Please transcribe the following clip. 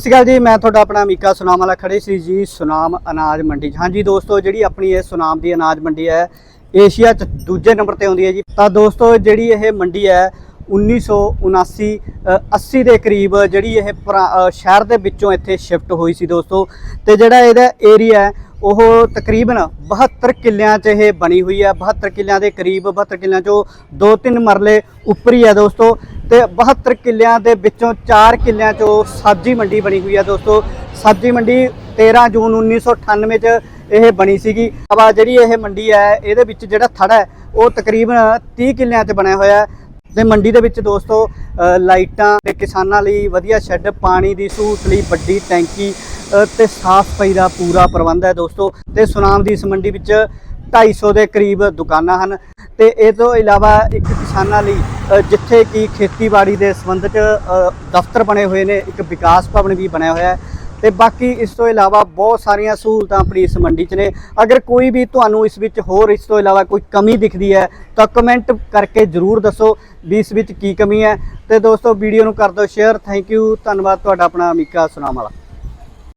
ਸਤਿ ਸ਼੍ਰੀ ਅਕਾਲ ਜੀ ਮੈਂ ਤੁਹਾਡਾ ਆਪਣਾ ਅਮੀਕਾ ਸੁਨਾਮ ਵਾਲਾ ਖੜੇ ਸੀ ਜੀ ਸੁਨਾਮ ਅਨਾਜ ਮੰਡੀ ਹਾਂਜੀ ਦੋਸਤੋ ਜਿਹੜੀ ਆਪਣੀ ਇਹ ਸੁਨਾਮ ਦੀ ਅਨਾਜ ਮੰਡੀ ਹੈ ਏਸ਼ੀਆ 'ਚ ਦੂਜੇ ਨੰਬਰ ਤੇ ਆਉਂਦੀ ਹੈ ਜੀ। ਤਾਂ ਦੋਸਤੋ ਜਿਹੜੀ ਇਹ ਮੰਡੀ ਹੈ 1979 ਅ, 80 ਦੇ ਕਰੀਬ ਜਿਹੜੀ ਇਹ ਪੁਰਾ- ਸ਼ਹਿਰ ਦੇ ਵਿੱਚੋਂ ਇੱਥੇ ਸ਼ਿਫਟ ਹੋਈ ਸੀ ਦੋਸਤੋ। ਤੇ ਜਿਹੜਾ ਇਹਦਾ ਏਰੀਆ ਹੈ ਉਹ ਤਕਰੀਬਨ 72 ਕਿੱਲਿਆਂ 'ਚ ਇਹ ਬਣੀ ਹੋਈ ਹੈ। 72 ਕਿੱਲਿਆਂ ਦੇ ਕਰੀਬ 72 ਕਿੱਲਿਆਂ 'ਚੋਂ 2-3 ਮਰਲੇ ਉੱਪਰ ਹੀ ਹੈ ਦੋਸਤੋ। ਤੇ 72 ਕਿੱਲਿਆਂ ਦੇ ਵਿੱਚੋਂ 4 ਕਿੱਲਿਆਂ 'ਚੋਂ ਸਬਜ਼ੀ ਮੰਡੀ ਬਣੀ ਹੋਈ ਹੈ ਦੋਸਤੋ। ਸਬਜ਼ੀ ਮੰਡੀ 13 ਜੂਨ 1998 'ਚ ਇਹ ਬਣੀ ਸੀਗੀ। ਅਬਾ ਜਿਹੜੀ ਇਹ ਮੰਡੀ ਹੈ, ਇਹਦੇ ਵਿੱਚ ਜਿਹੜਾ ਥੜਾ ਹੈ, ਉਹ ਤਕਰੀਬਨ 30 ਕਿੱਲਿਆਂ 'ਚ ਬਣਿਆ ਹੋਇਆ ਹੈ। ਤੇ ਮੰਡੀ ਦੇ ਵਿੱਚ ਦੋਸਤੋ ਲਾਈਟਾਂ ਤੇ ਕਿਸਾਨਾਂ ਲਈ ਵਧੀਆ ਸ਼ੈੱਡ ਪਾਣੀ ਦੀ ਸਹੂਲਤ ਲਈ ਵੱਡੀ ਟੈਂਕੀ ਅ, ਤੇ ਸਾਫ਼ ਸਫ਼ਾਈ ਦਾ ਪੂਰਾ ਪ੍ਰਬੰਧ ਹੈ ਦੋਸਤੋ। ਤੇ ਸੁਨਾਮ ਦੀ ਇਸ ਮੰਡੀ ਵਿੱਚ 250 ਦੇ ਕਰੀਬ ਦੁਕਾਨਾਂ ਹਨ। ਤੇ ਇਹ ਤੋਂ ਇਲਾਵਾ ਇੱਕ ਕਿਸਾਨਾਂ ਲਈ ਜਿੱਥੇ ਕਿ ਖੇਤੀਬਾੜੀ ਦੇ ਸੰਬੰਧ 'ਚ ਦਫ਼ਤਰ ਬਣੇ ਹੋਏ ਨੇ ਇੱਕ ਵਿਕਾਸ ਭਵਨ ਵੀ ਬਣਿਆ ਹੋਇਆ ਹੈ। ਤੇ ਬਾਕੀ ਇਸ ਤੋਂ ਇਲਾਵਾ ਬਹੁਤ ਸਾਰੀਆਂ ਸਹੂਲਤਾਂ ਆਪਣੀ ਇਸ ਮੰਡੀ 'ਚ ਨੇ। ਅਗਰ ਕੋਈ ਵੀ ਤੁਹਾਨੂੰ ਇਸ ਵਿੱਚ ਹੋਰ ਇਸ ਤੋਂ ਇਲਾਵਾ ਕੋਈ ਕਮੀ ਦਿਖਦੀ ਹੈ, ਤਾਂ ਕਮੈਂਟ ਕਰਕੇ ਜਰੂਰ ਦੱਸੋ ਵੀ ਇਸ ਵਿੱਚ ਕੀ ਕਮੀ ਹੈ। ਤੇ ਦੋਸਤੋ, ਵੀਡੀਓ ਨੂੰ ਕਰ ਦਿਓ ਸ਼ੇਅਰ। ਥੈਂਕ ਯੂ ਧੰਨਵਾਦ। ਤੁਹਾਡਾ ਆਪਣਾ ਮੀਕਾ ਸੁਨਾਮ ਵਾਲਾ।